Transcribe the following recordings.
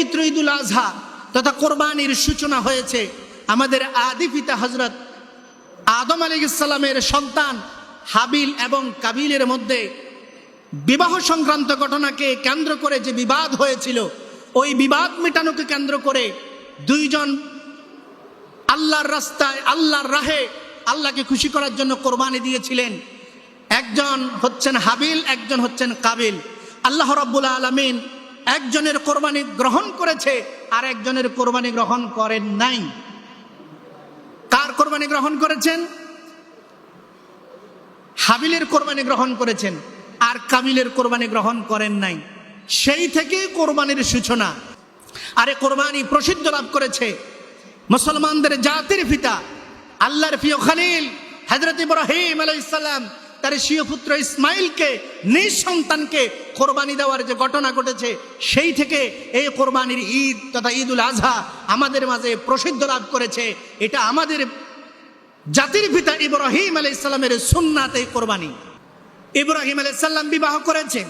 পবিত্র ঈদুল আজহা তথা কোরবানির সূচনা হয়েছে। আমাদের আদি পিতা হজরত আদম আলী ইসলামের সন্তান হাবিল এবং কাবিলের মধ্যে বিবাহ সংক্রান্ত ঘটনাকে কেন্দ্র করে যে বিবাদ হয়েছিল, ওই বিবাদ মেটানোকে কেন্দ্র করে দুইজন আল্লাহর রাস্তায়, আল্লাহর রাহে আল্লাহকে খুশি করার জন্য কোরবানি দিয়েছিলেন। একজন হচ্ছেন হাবিল, একজন হচ্ছেন কাবিল। আল্লাহ রব্বুল আলমিন একজনের কোরবানি গ্রহণ করেছে আর একজনের কোরবানি গ্রহণ করেন নাই। কার কোরবানি গ্রহণ করেছেন? হাবিলের কোরবানি গ্রহণ করেছেন, আর কামিলের কোরবানি গ্রহণ করেন নাই। সেই থেকে কোরবানির সূচনা। আরে কোরবানি প্রসিদ্ধ লাভ করেছে মুসলমানদের জাতির পিতা, আল্লাহর প্রিয় খালিল হজরত ইব্রাহিম আলাইসাল্লাম তার স্বীয় পুত্র ইসমাইলকে, নিজ সন্তানকে কোরবানি দেওয়ার যে ঘটনা ঘটেছে, সেই থেকে এই কোরবানির ঈদ তথা ঈদুল আজহা আমাদের মাঝে প্রসিদ্ধ লাভ করেছে। এটা আমাদের জাতির পিতা ইব্রাহিম আলাই ইসলামের সুন্নাতে কোরবানি। ইব্রাহিম আলাই সাল্লাম বিবাহ করেছেন।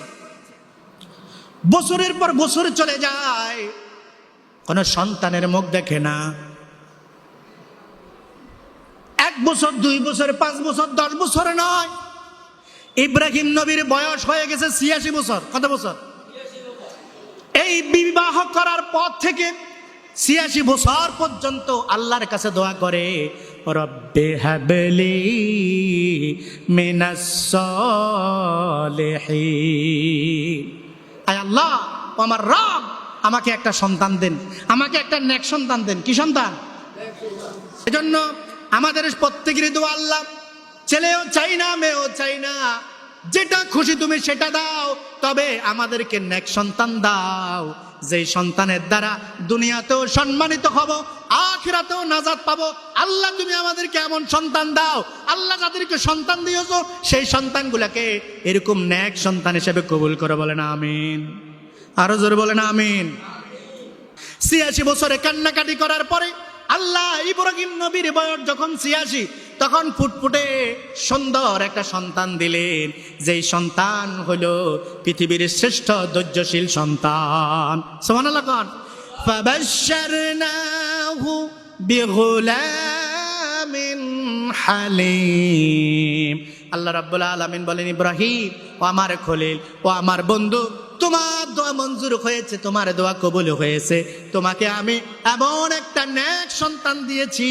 বছরের পর বছর চলে যায়। কোনো সন্তানের মুখ দেখে না। এক বছর, দুই বছর, পাঁচ বছর, দশ বছর নয়। ইব্রাহিম নবীর বয়স হয়ে গেছে ছিয়াশি বছর। কত বছর? এই বিবাহ করার পর থেকে ছিয়াশি বছর পর্যন্ত আল্লাহর কাছে দোয়া করে, রব্বে হাবলি আয় আল্লাহ আমার রব, আমাকে একটা সন্তান দেন, আমাকে একটা নেক সন্তান দেন। কি সন্তান? এজন্য আমাদের প্রত্যেকেরই দোয়া আল্লাহ। ছেলেও চাই না, মেয়েও চাই না। যেটা খুশি তুমি সেটা দাও, তবে আমাদেরকে নেক সন্তান দাও। যেই সন্তানের দ্বারা দুনিয়াতেও সম্মানিত হব, আখিরাতেও নাজাদ পাবো, আল্লাহ তুমি আমাদেরকে এমন সন্তান দাও, আল্লাহ যাদেরকে সন্তান দিয়েছ, সেই সন্তানগুলোকে এরকম ন্যাক সন্তান হিসেবে কবুল করে বলে না আমিন। আরও জোরে বলেন আমিন। ছিয়াশি বছরে কান্নাকাটি করার পরে আল্লাহ ইব্রাহিম নবীর বয়স যখন ছিয়াশি তখন ফুটফুটে সুন্দর একটা সন্তান দিলেন। যেই সন্তান হলো পৃথিবীর শ্রেষ্ঠ ধৈর্যশীল সন্তান। সোমান কন হালিম। আল্লাহ রাব্বুল আলামিন বলেন, ইব্রাহিম, ও আমার খলিল, ও আমার বন্ধু, তোমার দোয়া মঞ্জুর হয়েছে, তোমার দোয়া কবুল হয়েছে। তোমাকে আমি এমন একটা ন্যাক সন্তান দিয়েছি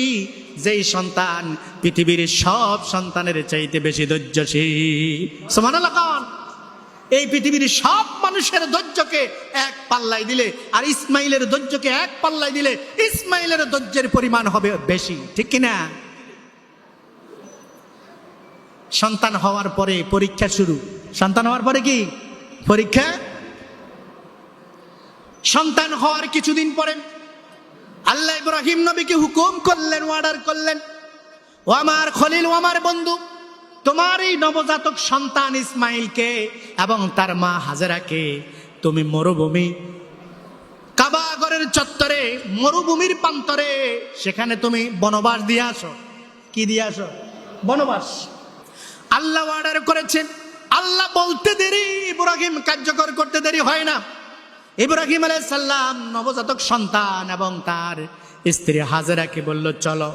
যেই সন্তান পৃথিবীর সব সন্তানের চাইতে বেশি ধৈর্যশীল। এই পৃথিবীর সব মানুষের ধৈর্যকে এক পাল্লাই দিলে, আর ইসমাইলের ধৈর্যকে এক পাল্লাই দিলে ইসমাইলের ধৈর্যের পরিমাণ হবে বেশি, ঠিক কিনা সন্তান হওয়ার পরে পরীক্ষা শুরু। সন্তান হওয়ার পরে কি? পরীক্ষা? সন্তান হওয়ার কিছুদিন পরে আল্লাহ ইব্রাহিম নবীকে হুকুম করলেন অর্ডার করলেন, ও আমার খলিল, ও আমার বন্ধু, তোমার এই নবজাতক সন্তান ইসমাইলকে এবং তার মা হাজারাকে তুমি মরুভূমি কাবাগরের চত্বরে, মরুভূমির প্রান্তরে, সেখানে তুমি বনবাস দিয়ে আসো। কি দিয়ে আসো? বনবাস। আল্লাহ অর্ডার করেছেন। আল্লাহ বলতে দেরি, ইব্রাহিম কার্যকর করতে দেরি হয় না। ইব্রাহিম সাল্লাম নবজাতক সন্তান এবং তার স্ত্রী হাজারাকে বলল, চলো।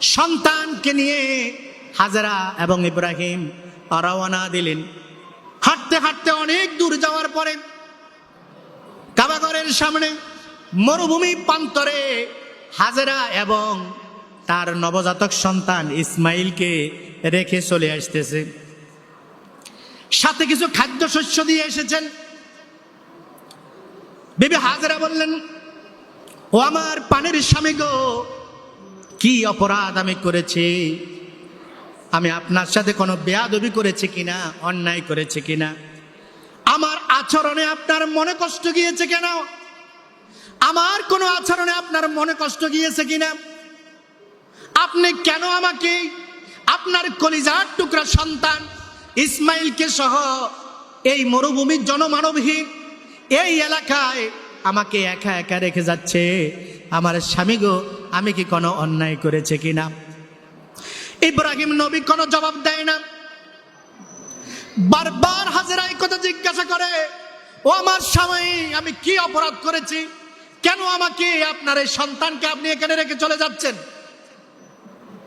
সন্তানকে নিয়ে হাজারা এবং ইব্রাহিম রওনা দিলেন। হাঁটতে হাঁটতে অনেক দূর যাওয়ার পরে কাবাগরের সামনে মরুভূমি প্রান্তরে হাজারা এবং তার নবজাতক সন্তান ইসমাইলকে রেখে চলে আসতেছে। সাথে কিছু খাদ্যশস্য দিয়ে এসেছেন। বেবি হাজারা বললেন, ও আমার পানের স্বামী গো, কি অপরাধ আমি করেছি? আমি আপনার সাথে কোনো বেয়াদবি করেছি কিনা, অন্যায় করেছি কিনা? আমার আচরণে আপনার মনে কষ্ট গিয়েছে কেন? আমার কোনো আচরণে আপনার মনে কষ্ট গিয়েছে কিনা? আপনি কেন আমাকে, আপনার কলিজার টুকরা সন্তান ইসমাইলকে সহ এই মরুভূমির জনমানবহীন এই এলাকায় আমাকে একা একা রেখে যাচ্ছে। আমার স্বামী গো, আমি কি কোনো অন্যায় করেছে কিনা? ইব্রাহিম নবী কোনো জবাব দেয় না। বারবার হাজারা এই কথা জিজ্ঞাসা করে, ও আমার স্বামী, আমি কি অপরাধ করেছি? কেন আমাকে আপনার এই সন্তানকে আপনি এখানে রেখে চলে যাচ্ছেন?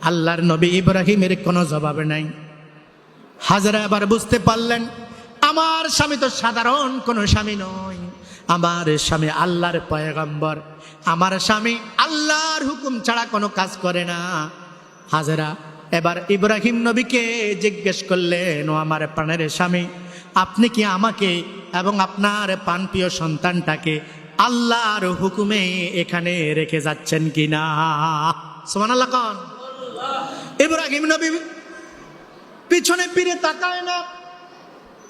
আল্লাহর নবী ইব্রাহিমের কোনো জবাব নাই। হাজারা এবার বুঝতে পারলেন আমার স্বামী তো সাধারণ কোনো স্বামী নয়। আমার স্বামী আল্লাহর পয়গম্বর। আমার স্বামী আল্লাহর হুকুম ছাড়া কোনো কাজ করে না। হাজারা, এবার ইব্রাহিম নবীকে জিজ্ঞেস করলেন, ও আমার প্রাণের স্বামী, আপনি কি আমাকে এবং আপনার পানপ্রিয় সন্তানটাকে আল্লাহর হুকুমে এখানে রেখে যাচ্ছেন কিনা? সোমান আল্লাহ ইব্রাহিম নবী পিছনে ফিরে তাকায় না।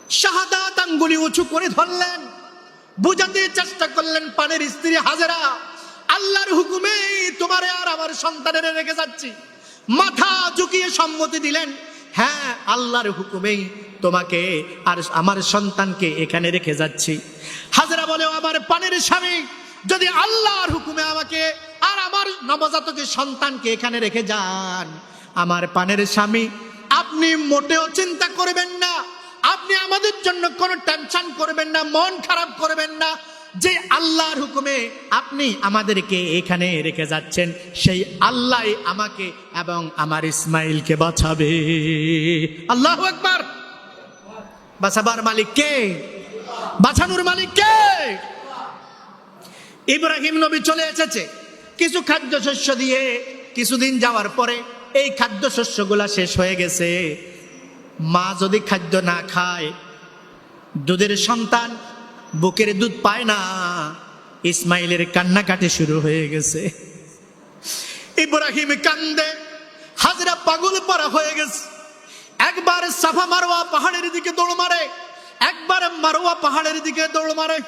শাহাদাত আঙ্গুলি উঁচু করে ধরলেন। বুঝাতে চেষ্টা করলেন পানের স্ত্রী হাজেরা, আল্লাহর হুকুমে তোমারে আর আমার সন্তানের রেখে যাচ্ছি। মাথা ঝুঁকিয়ে সম্মতি দিলেন হ্যাঁ আল্লাহর হুকুমেই তোমাকে আর আমার সন্তানকে এখানে রেখে যাচ্ছি। হাজরা বলে, আমার পানের স্বামী, যদি আল্লাহর হুকুমে আমাকে আর আমার নবজাতকের সন্তানকে এখানে রেখে যান, আমার পানের স্বামী, আপনি মোটেও চিন্তা করবেন না আপনি আমাদের জন্য কোনো টেনশন করবেন না, মন খারাপ করবেন না। যে আল্লাহর হুকুমে আপনি আমাদেরকে এখানে রেখে যাচ্ছেন, সেই আল্লাহ আমাকে এবং আমার ইসমাইলকে বাঁচাবে। আল্লাহ একবার বাঁচাবার মালিক কে? বাঁচানোর মালিক কে? ইব্রাহিম নবী চলে এসেছে। কিছু খাদ্যশস্য দিয়ে কিছুদিন যাওয়ার পরে এই খাদ্য খাদ্যশস্যগুলা শেষ হয়ে গেছে। মা যদি খাদ্য না খায়, দুধের সন্তান বুকের দুধ পায় না। ইসমাইলের কান্নাকাটি শুরু হয়ে গেছে। ইব্রাহিম কান্দে, হাজরা পাগল পরা হয়ে গেছে। একবার সাফা মারোয়া পাহাড়ের দিকে দৌড় মারে, একবার মারোয়া পাহাড়ের দিকে দৌড় মারে।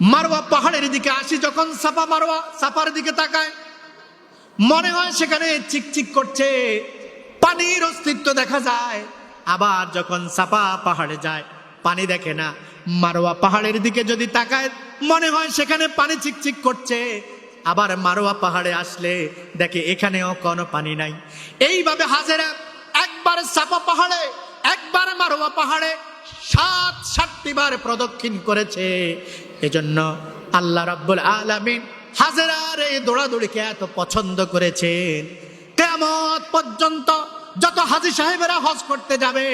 মারোয়া পাহাড়ের দিকে আসি যখন সাফা মারোয়া, সাফার দিকে তাকায়, মনে হয় সেখানে চিকচিক করছে। পানির অস্তিত্ব দেখা যায়। আবার যখন সাপা পাহাড়ে যায়, পানি দেখে না। মারোয়া পাহাড়ের দিকে যদি তাকায়, মনে হয় সেখানে পানি চিকচিক করছে। আবার মারোয়া পাহাড়ে আসলে দেখে এখানেও কোনো পানি নাই। এইভাবে হাজেরা একবার সাপা পাহাড়ে, একবার মারোয়া পাহাড়ে সাত, সাতটি বার প্রদক্ষিণ করেছে। এজন্য আল্লাহ রাব্বুল আলামিন হাজেরার এই দৌড়াদৌড়িকে এত পছন্দ করেছেন। কেমত পর্যন্ত যত হাজি সাহেবেরা হজ করতে যাবে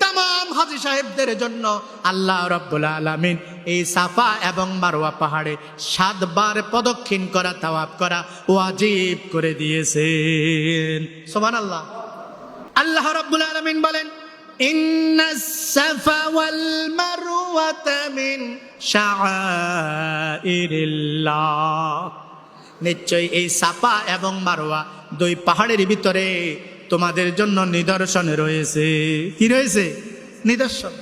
তাম হাজি সাহেবদের জন্য আল্লাহ রব্বুল আলমিন এই সাফা এবং মারোয়া পাহাড়ে সাতবার প্রদক্ষিণ করা তাওয়াব করা ওয়াজিব করে দিয়েছেন সোমান আল্লাহ আল্লাহ রব্বুল আলমিন বলেন إن الصفا والمروة من شعائر الله নিশ্চয়ই এই সাপা এবং মারোয়া দুই পাহাড়ের ভিতরে তোমাদের জন্য নিদর্শন রয়েছে। কি রয়েছে? নিদর্শন।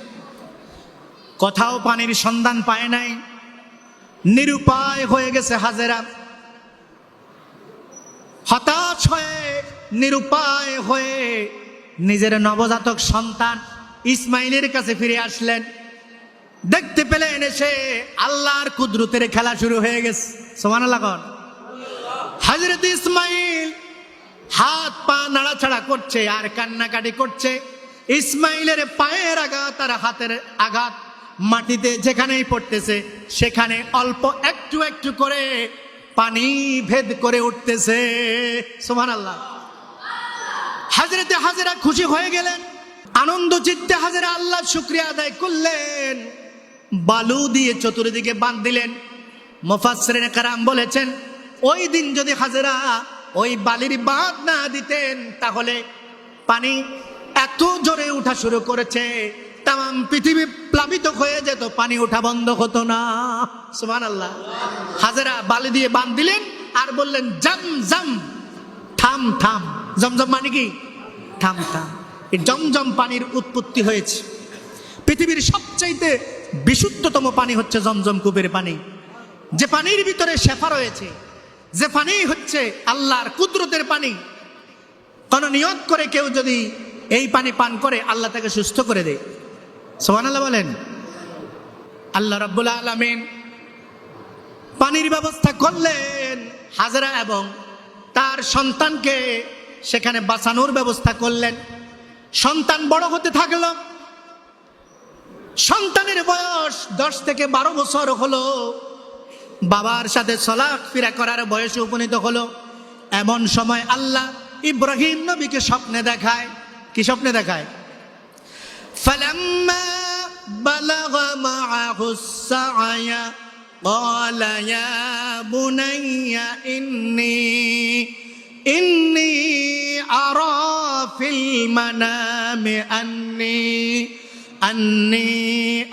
কোথাও পানির সন্ধান পায় নাই। নিরুপায় হয়ে গেছে হাজেরা। হতাশ হয়ে, নিরুপায় হয়ে নিজের নবজাতক সন্তান ইসমাইলের কাছে ফিরে আসলেন। দেখতে পেলেন এসে আল্লাহর কুদরতের খেলা শুরু হয়ে গেছে। সমান হজরত ইসমাইল হাত পা নাড়াছাড়া করছে, আর কান্নাকাটি করছে। ইসমাইলের পায়ের আঘাত আর হাতের আঘাত মাটিতে যেখানেই পড়তেছে, সেখানে অল্প একটু একটু করে পানি ভেদ করে উঠতেছে। সোমান আল্লাহ হাজরেতে হাজেরা খুশি হয়ে গেলেন, আনন্দ চিত্তে হাজেরা আল্লাহ শুক্রিয়া আদায় করলেন। বালু দিয়ে চতুর্দিকে বাঁধ দিলেন। মোফাসরিন কারাম বলেছেন, ওই দিন যদি হাজেরা ওই বালির বাঁধ না দিতেন, তাহলে পানি এত জোরে উঠা শুরু করেছে, তাম পৃথিবী প্লাবিত হয়ে যেত, পানি ওঠা বন্ধ হতো না। সুমান আল্লাহ হাজারা বালি দিয়ে বাঁধ দিলেন আর বললেন, জাম জাম, থাম থাম। জমজম মানে কি? থাম থাম। এই জমজম পানির উৎপত্তি হয়েছে। পৃথিবীর সবচাইতে বিশুদ্ধতম পানি হচ্ছে জমজম কূপের পানি। যে পানির ভিতরে শেফা রয়েছে যে পানি হচ্ছে আল্লাহর কুদরতের পানি। কোন নিয়ত করে কেউ যদি এই পানি পান করে, আল্লাহ তাকে সুস্থ করে দেয়। সোহান আল্লাহ বলেন, আল্লাহ রাব্বুল আলমিন পানির ব্যবস্থা করলেন হাজরা এবং তার সন্তানকে সেখানে বাঁচানোর ব্যবস্থা করলেন। সন্তান বড় হতে থাকল। সন্তানের বয়স দশ থেকে বারো বছর হলো। বাবার সাথে চলাক ফিরা করার বয়সে উপনীত হলো এমন সময় আল্লাহ ইব্রাহিম নবীকে স্বপ্নে দেখায় কি স্বপ্নে দেখায় فلما بلغ معه السعي قال يا بني إني إني أرى في المنام أني أني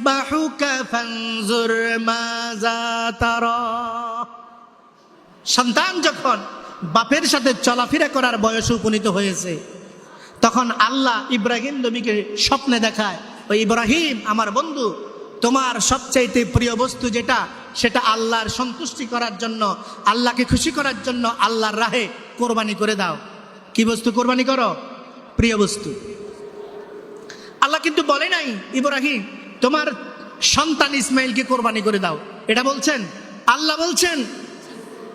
ইয়াসবাহুকা ফানজুর মাজা সন্তান যখন বাপের সাথে চলাফেরা করার বয়সে উপনীত হয়েছে, তখন আল্লাহ ইব্রাহিম নবীকে স্বপ্নে দেখায় ওই ইব্রাহিম, আমার বন্ধু, তোমার সবচাইতে প্রিয় বস্তু যেটা, সেটা আল্লাহর সন্তুষ্টি করার জন্য, আল্লাহকে খুশি করার জন্য আল্লাহর রাহে কোরবানি করে দাও। কি বস্তু কোরবানি করো? প্রিয় বস্তু। আল্লাহ কিন্তু বলে নাই, ইব্রাহিম তোমার সন্তান ইসমাইলকে কোরবানি করে দাও। এটা বলছেন? আল্লাহ বলছেন,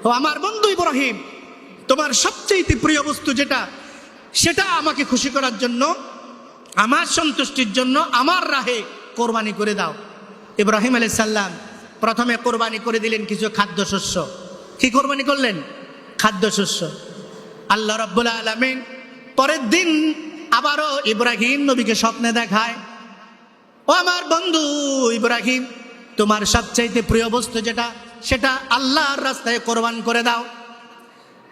ও আমার বন্ধু ইব্রাহিম, তোমার সবচেয়ে প্রিয় বস্তু যেটা, সেটা আমাকে খুশি করার জন্য, আমার সন্তুষ্টির জন্য আমার রাহে কোরবানি করে দাও। ইব্রাহিম আলাই সাল্লাম প্রথমে কোরবানি করে দিলেন কিছু খাদ্যশস্য। কি কোরবানি করলেন? খাদ্যশস্য। আল্লাহ রব্বুল আলমিন পরের দিন আবারও ইব্রাহিম নবীকে স্বপ্নে দেখায়। ও আমার বন্ধু ইব্রাহিম, তোমার সবচাইতে প্রিয় বস্তু যেটা, সেটা আল্লাহর রাস্তায় কোরবান করে দাও।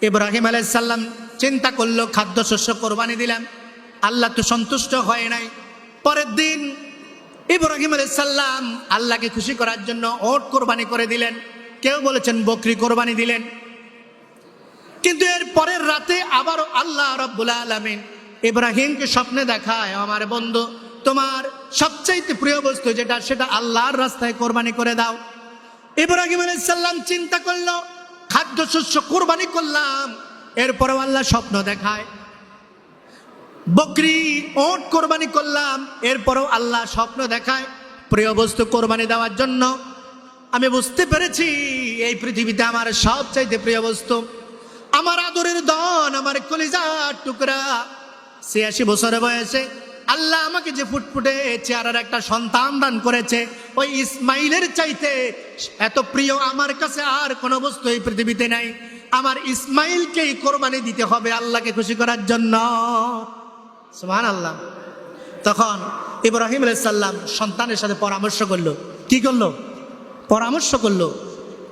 ইব্রাহিম আলাইসাল্লাম চিন্তা করল, খাদ্যশস্য কোরবানি দিলাম। আল্লাহ তো সন্তুষ্ট হয় নাই। পরের দিন ইব্রাহিম আলাইসাল্লাম আল্লাহকে খুশি করার জন্য ওট কোরবানি করে দিলেন। কেউ বলেছেন বকরি কোরবানি দিলেন। কিন্তু এর পরের রাতে আবারও আল্লাহ রব্বুল আলমিন ইব্রাহিমকে স্বপ্নে দেখায় আমার বন্ধু তোমার সবচাইতে প্রিয় বস্তু যেটা, সেটা আল্লাহর রাস্তায় কোরবানি করে দাও। ইব্রাহিম আলাইসাল্লাম চিন্তা করল খাদ্যশস্য কোরবানি করলাম, এরপরেও আল্লাহ স্বপ্ন দেখায়। বকরি, ওট কোরবানি করলাম, এরপরেও আল্লাহ স্বপ্ন দেখায়। প্রিয় বস্তু কোরবানি দেওয়ার জন্য, আমি বুঝতে পেরেছি এই পৃথিবীতে আমার সবচাইতে প্রিয় বস্তু। আমার আদরের দন আমার কলিজার টুকরা, ছিয়াশি বছরের বয়সে আল্লাহ আমাকে যে ফুটফুটে চেহারার একটা সন্তান দান করেছে, ওই ইসমাইলের চাইতে এত প্রিয় আমার কাছে আর কোনো বস্তু এই পৃথিবীতে নাই। আমার ইসমাইলকেই কোরবানি দিতে হবে আল্লাহকে খুশি করার জন্য। সুমান আল্লাহ তখন ইব্রাহিম আলাইসাল্লাম সন্তানের সাথে পরামর্শ করল। কি করল? পরামর্শ করল।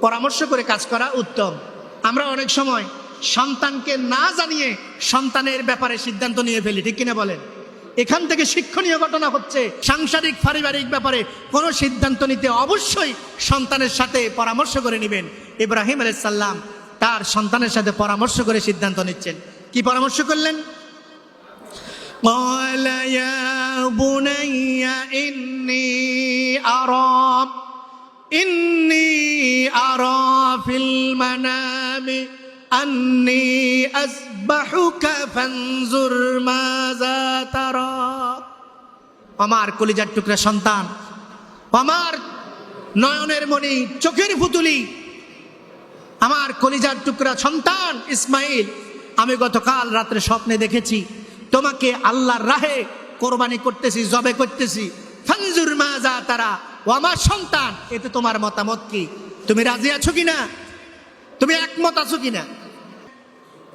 পরামর্শ করে কাজ করা উত্তম। আমরা অনেক সময় সন্তানকে না জানিয়ে সন্তানের ব্যাপারে সিদ্ধান্ত নিয়ে ফেলি, ঠিক কিনা বলেন? এখান থেকে শিক্ষণীয় ঘটনা হচ্ছে সাংসারিক পারিবারিক ব্যাপারে কোনো সিদ্ধান্ত নিতে অবশ্যই সন্তানের সাথে পরামর্শ করে নেবেন ইব্রাহিম আলাইসাল্লাম তার সন্তানের সাথে পরামর্শ করে সিদ্ধান্ত নিচ্ছেন কি পরামর্শ করলেন قال يا بني إني أرى إني أرى في المنام আন্নি ফানজুর মাজা আমার কলিজার টুকরা সন্তান, আমার নয়নের মণি, চোখের পুতুলি, আমার কলিজার টুকরা সন্তান ইসমাইল, আমি গতকাল রাত্রে স্বপ্নে দেখেছি, তোমাকে আল্লাহর রাহে কোরবানি করতেছি, জবে করতেছি। ফানজুর মা যা তারা, ও আমার সন্তান, এতে তোমার মতামত কি? তুমি রাজি আছো কি না তুমি একমত আছো কি না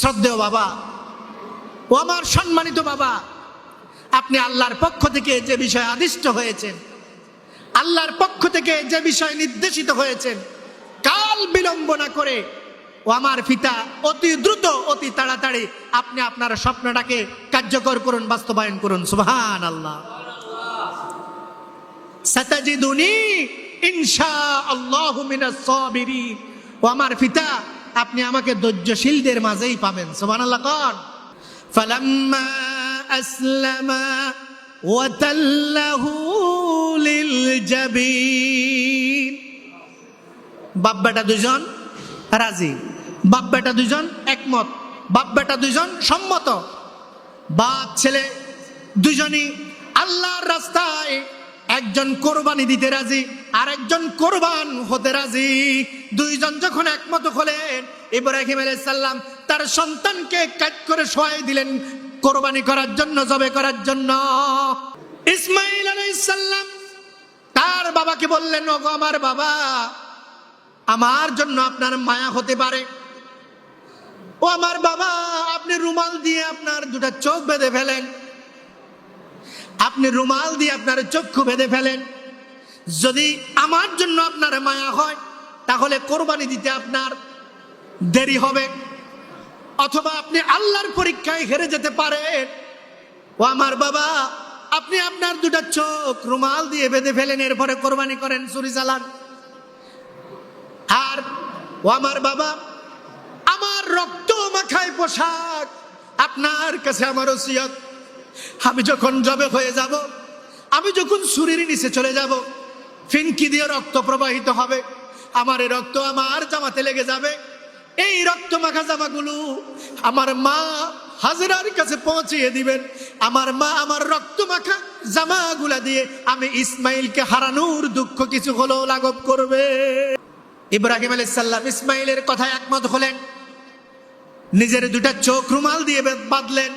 শ্রদ্ধেয় বাবা, ও আমার সম্মানিত বাবা, আপনি আল্লাহর পক্ষ থেকে যে বিষয়ে আদিষ্ট হয়েছেন, আল্লাহর পক্ষ থেকে যে বিষয় নির্দেশিত হয়েছেন, কাল বিলম্ব না করে, ও আমার পিতা, অতি দ্রুত, অতি তাড়াতাড়ি আপনি আপনার স্বপ্নটাকে কার্যকর করুন, বাস্তবায়ন করুন সুবহান আল্লাহ ইনশা আল্লাহু ও আমার পিতা আপনি আমাকে ধৈর্যশীলদের মাঝেই পাবেন। সুবহানাল্লাহ, কন। ফালাম্মা আসলামা ওয়াতাল্লাহু লিল জাবিন। বাপ বেটা দুজন রাজি। বাপ বেটা দুজন একমত। বাপ বেটা দুজন সম্মত। বাপ ছেলে দুজনই আল্লাহর রাস্তায় একজন কোরবানি দিতে রাজি আর একজন কোরবান হতে রাজি। দুইজন যখন একমত হলেন, ইব্রাহিম আলাইসাল্লাম তার সন্তানকে কাজ করে সহায় দিলেন, কোরবানি করার জন্য, জবে করার জন্য। ইসমাইল আলাইসাল্লাম তার বাবাকে বললেন, ওগো আমার বাবা, আমার জন্য আপনার মায়া হতে পারে। ও আমার বাবা, আপনি রুমাল দিয়ে আপনার দুটা চোখ বেঁধে ফেলেন আপনি রুমাল দিয়ে আপনার চক্ষু বেঁধে ফেলেন। যদি আমার জন্য আপনার মায়া হয়, তাহলে কোরবানি দিতে আপনার দেরি হবে। অথবা আপনি আল্লাহর পরীক্ষায় হেরে যেতে পারেন। ও আমার বাবা, আপনি আপনার দুটা চোখ রুমাল দিয়ে বেঁধে ফেলেন, এরপরে কোরবানি করেন চুরি চালান। আর ও আমার বাবা, আমার রক্ত মাখায় পোশাক, আপনার কাছে আমার ওসিয়ত। আমি যখন জবে হয়ে যাব, আমি যখন সুরির নিচে চলে যাব, ফিনকি দিয়ে রক্ত প্রবাহিত হবে, আমার এই রক্ত আমার জামাতে লেগে যাবে। এই রক্ত মাখা জামাগুলো আমার মা হাজরার কাছে পৌঁছিয়ে দিবেন। আমার মা আমার রক্ত মাখা জামাগুলা দিয়ে আমি ইসমাইলকে হারানোর দুঃখ কিছু হলেও লাঘব করবে। ইব্রাহিম আলাইসাল্লাম ইসমাইলের কথায় একমত হলেন। নিজের দুটা চোখ রুমাল দিয়ে বাঁধলেন।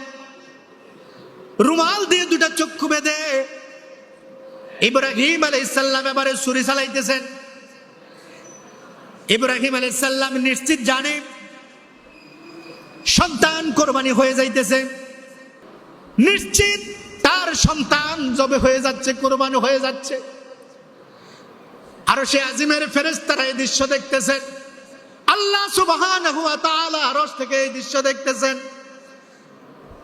রুমাল দিয়ে দুটা চক্ষু বেঁধে ইব্রাহিম আলাইসাল্লাম এবারে সুরি চালাইতেছেন। ইব্রাহিম আলাইসাল্লাম নিশ্চিত জানে সন্তান কোরবানি হয়ে যাইতেছে। নিশ্চিত তার সন্তান জবে হয়ে যাচ্ছে, কোরবানি হয়ে যাচ্ছে। আর সে আজিমের ফেরেস্তারা এই দৃশ্য দেখতেছেন। আল্লাহ আরশ থেকে এই দৃশ্য দেখতেছেন।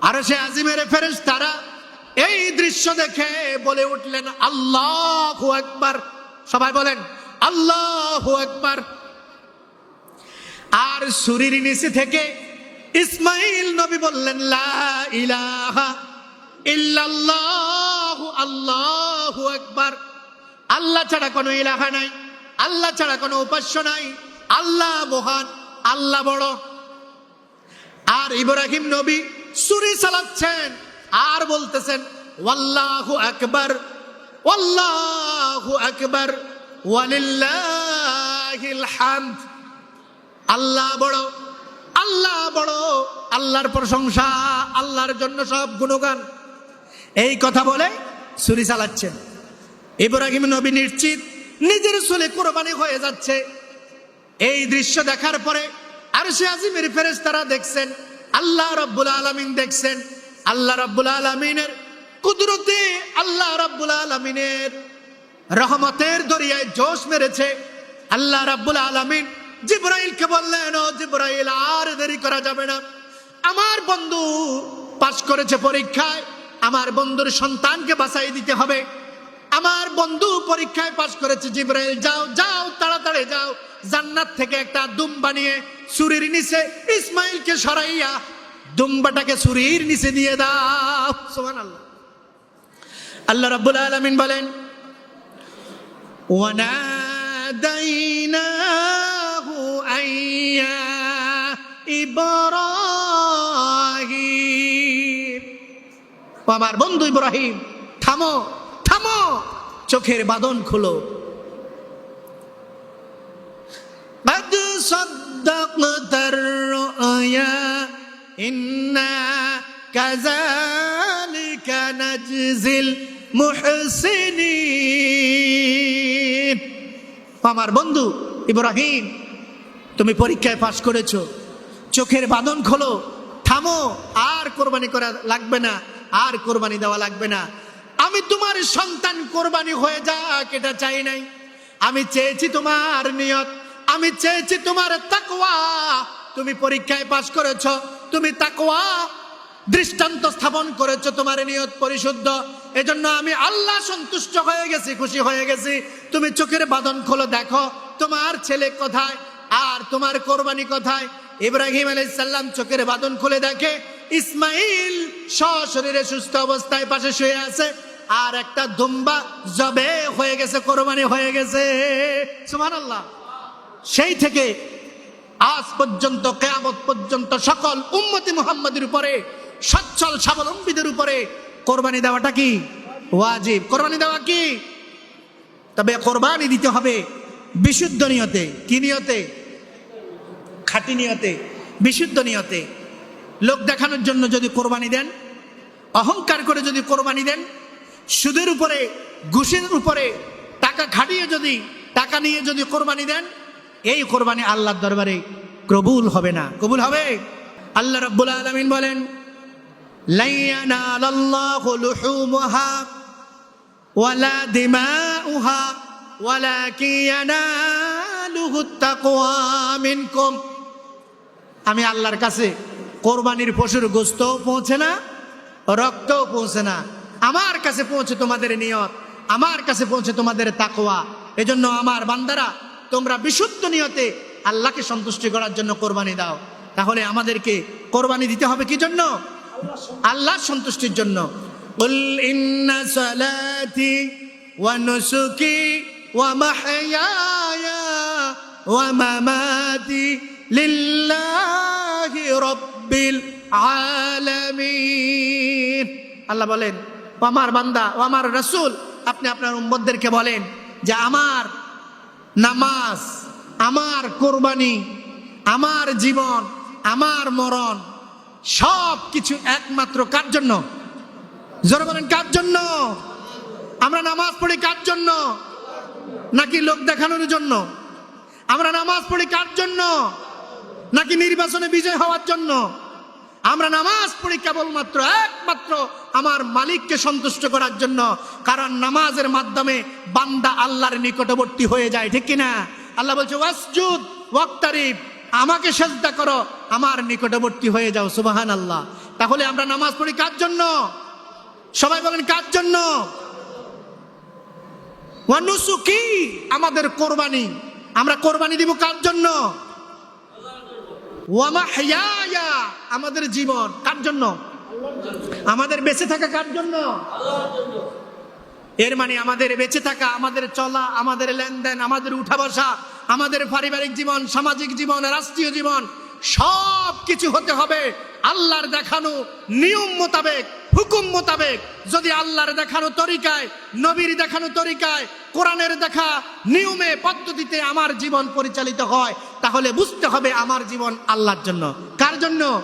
আর সে আজিমের ফেরেস তারা এই দৃশ্য দেখে বলে উঠলেন, আল্লাহু একবার সবাই বলেন, আল্লাহু একবার আর সুরির নিচে থেকে ইসমাইল নবী বললেন ইলাহা ইল্লাল্লাহু, আল্লাহু আকবার। আল্লাহ ছাড়া কোনো ইলাহা নাই, আল্লাহ ছাড়া কোনো উপাস্য নাই, আল্লাহ মহান, আল্লাহ বড়। আর ইব্রাহিম নবী সুরি চালাচ্ছেন আর বলতেছেন ওয়াল্লাহু আকবার ওয়াল্লাহু আকবার, ওয়ালিল্লাহিল হামদ। আল্লাহ বড় আল্লাহ বড়, আল্লাহর প্রশংসা, আল্লাহর জন্য সব গুণগান। এই কথা বলে সুরি চালাচ্ছেন ইব্রাহিম নবী নিশ্চিত নিজের চুলে কোরবানি হয়ে যাচ্ছে। এই দৃশ্য দেখার পরে আর সে আজিমের ফেরেস তারা দেখছেন আল্লাহ রব্বুল আলমিন দেখছেন। আল্লাহ রব্বুল আলমিনের কুদরতে আল্লাহ রব্বুল আলমিনের রহমতের দরিয়ায় জোশ মেরেছে। আল্লাহ রাব্বুল আলমিন জিব্রাইলকে বললেন, ও জিব্রাইল, আর দেরি করা যাবে না। আমার বন্ধু পাশ করেছে পরীক্ষায়। আমার বন্ধুর সন্তানকে বাঁচাই দিতে হবে। আমার বন্ধু পরীক্ষায় পাশ করেছে জিব্রাইল যাও যাও তাড়াতাড়ি যাও জান্নাত থেকে একটা দুম বানিয়ে সুরির নিচে ইসমাইলকে সরাইয়া দুম্বাটাকে সুরির নিচে দিয়ে দাও সুবহানাল্লাহ আল্লাহ রাব্বুল আলামিন বলেন وناديناه أن يا إبراهيم ও আমার বন্ধু ইব্রাহিম থামো থামো চোখের বাদন খুলো قد صدقت الرؤيا إنا كذلك نجزي المحسنين আমার বন্ধু ইব্রাহিম তুমি পরীক্ষায় পাশ করেছো চোখের বাঁধন খোলো থামো আর কোরবানি করা লাগবে না আর কোরবানি দেওয়া লাগবে না আমি তোমার সন্তান কোরবানি হয়ে যাক, এটা চাই নাই। আমি চেয়েছি তোমার নিয়ত, আমি চেয়েছি তোমার তাকওয়া। তুমি পরীক্ষায় পাশ করেছ, তুমি তাকওয়া দৃষ্টান্ত স্থাপন করেছ, তোমার নিয়ত পরিশুদ্ধ। এজন্য আমি আল্লাহ সন্তুষ্ট হয়ে গেছি, খুশি হয়ে গেছি। তুমি চোখের বাঁধন খোলো, দেখো তোমার ছেলে কোথায় আর তোমার কোরবানি কোথায়। ইব্রাহিম আলাইসাল্লাম চোখের বাঁধন খুলে দেখে, ইসমাইল সশরীরে সুস্থ অবস্থায় পাশে শুয়ে আছে। আর একটা দুম্বা জবে হয়ে গেছে, কোরবানি হয়ে গেছে। সুমান আল্লাহ সেই থেকে আজ পর্যন্ত, কেয়ামত পর্যন্ত সকল উম্মতি মুহাম্মাদের উপরে, সচ্ছল, স্বাবলম্বীদের উপরে কোরবানি দেওয়াটা কি? ওয়াজিব। কোরবানি দেওয়া কি? তবে কোরবানি দিতে হবে বিশুদ্ধ নিয়তে। কি নিয়তে? খাঁটি নিয়তে, বিশুদ্ধ নিয়তে। লোক দেখানোর জন্য যদি কোরবানি দেন, অহংকার করে যদি কোরবানি দেন সুদের উপরে, ঘুষের উপরে টাকা খাটিয়ে যদি, টাকা নিয়ে যদি কোরবানি দেন, এই কোরবানি আল্লাহর দরবারে কবুল হবে না। কবুল হবে? আল্লাহ রাব্বুল আলামিন বলেন ওয়ালা আমি আল্লাহর কাছে কোরবানির পশুর গোস্ত পৌঁছে না, রক্তও পৌঁছে না। আমার কাছে পৌঁছে তোমাদের নিয়ত আমার কাছে পৌঁছে তোমাদের তাকোয়া এজন্য আমার বান্দারা তোমরা বিশুদ্ধ নিয়তে আল্লাহকে সন্তুষ্টি করার জন্য কোরবানি দাও তাহলে আমাদেরকে কোরবানি দিতে হবে কি জন্য আল্লাহর সন্তুষ্টির জন্য قل إن صلاتي ونسكي ومحياي ومماتي لله رب العالمين আল্লাহ বলেন ও আমার বান্দা, ও আমার রসুল, আপনি আপনার উম্মতদেরকে বলেন যে আমার নামাজ, আমার কোরবানি, আমার জীবন, আমার মরণ সব কিছু একমাত্র কার জন্য? জোরে বলেন, কার জন্য? আমরা নামাজ পড়ি কার জন্য? নাকি লোক দেখানোর জন্য? আমরা নামাজ পড়ি কার জন্য? নাকি নির্বাচনে বিজয় হওয়ার জন্য? আমরা নামাজ পড়ি কেবলমাত্র একমাত্র আমার মালিককে সন্তুষ্ট করার জন্য, কারণ নামাজের মাধ্যমে বান্দা আল্লাহর নিকটবর্তী হয়ে যায়, ঠিক কিনা? আল্লাহ বলছে, ওয়াসজুদ ওয়াক্তারিফ আমাকে সেজদা করো, আমার নিকটবর্তী হয়ে যাও সুবাহান আল্লাহ তাহলে আমরা নামাজ পড়ি কার জন্য? সবাই বলেন, কার জন্য? ওয়ানুসুকি, আমাদের কোরবানি। আমরা কোরবানি দিব কার জন্য? আমাদের জীবন, কার জন্য? আমাদের বেঁচে থাকা কার জন্য? এর মানে আমাদের বেঁচে থাকা, আমাদের চলা, আমাদের লেনদেন, আমাদের উঠা বসা, আমাদের পারিবারিক জীবন, সামাজিক জীবন, রাষ্ট্রীয় জীবন সব কিছু হতে হবে আল্লাহর দেখানো নিয়ম মোতাবেক। হুকুম মোতাবেক যদি আল্লাহর দেখানো তরিকায়, নবীর দেখানো তরিকায়, কোরআনের দেখা নিয়মে, পদ্ধতিতে আমার জীবন পরিচালিত হয়, তাহলে বুঝতে হবে আমার জীবন আল্লাহর জন্য। কার জন্য?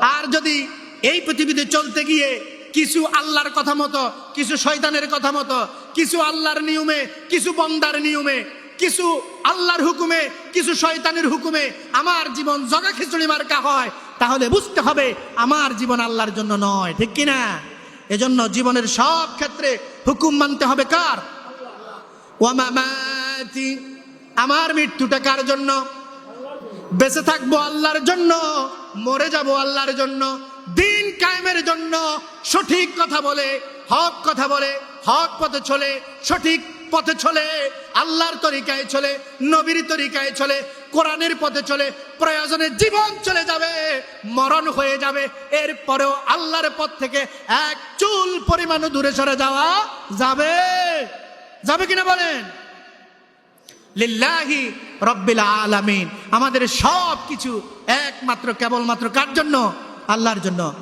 আর যদি এই পৃথিবীতে চলতে গিয়ে কিছু আল্লাহর কথা মতো, কিছু শয়তানের কথা মতো, কিছু আল্লাহর নিয়মে, কিছু বন্দার নিয়মে কিছু আল্লাহর হুকুমে, কিছু শয়তানের হুকুমে আমার জীবন জগা খিচুড়ি মার্কা হয়, তাহলে বুঝতে হবে আমার জীবন আল্লাহর জন্য নয়, ঠিক কিনা? এজন্য জীবনের সব ক্ষেত্রে হুকুম মানতে হবে কার? আমার মৃত্যুটা কার জন্য? বেঁচে থাকব আল্লাহর জন্য, মরে যাব আল্লাহর জন্য, দিন কায়েমের জন্য সঠিক কথা বলে, হক কথা বলে, হক পথে চলে, সঠিক পথে চলে, আল্লাহর তরিকায় চলে, নবীর তরিকায় চলে, কোরআনের পথে চলে, প্রয়োজনে জীবন চলে যাবে, মরণ হয়ে যাবে। এরপরেও আল্লাহর পথ থেকে এক চুল পরিমাণ দূরে সরে যাওয়া যাবে। যাবে কিনা বলেন? লিল্লাহি রব্বিল আলামিন। আমাদের সব কিছু একমাত্র, কেবলমাত্র কার জন্য? আল্লাহর জন্য।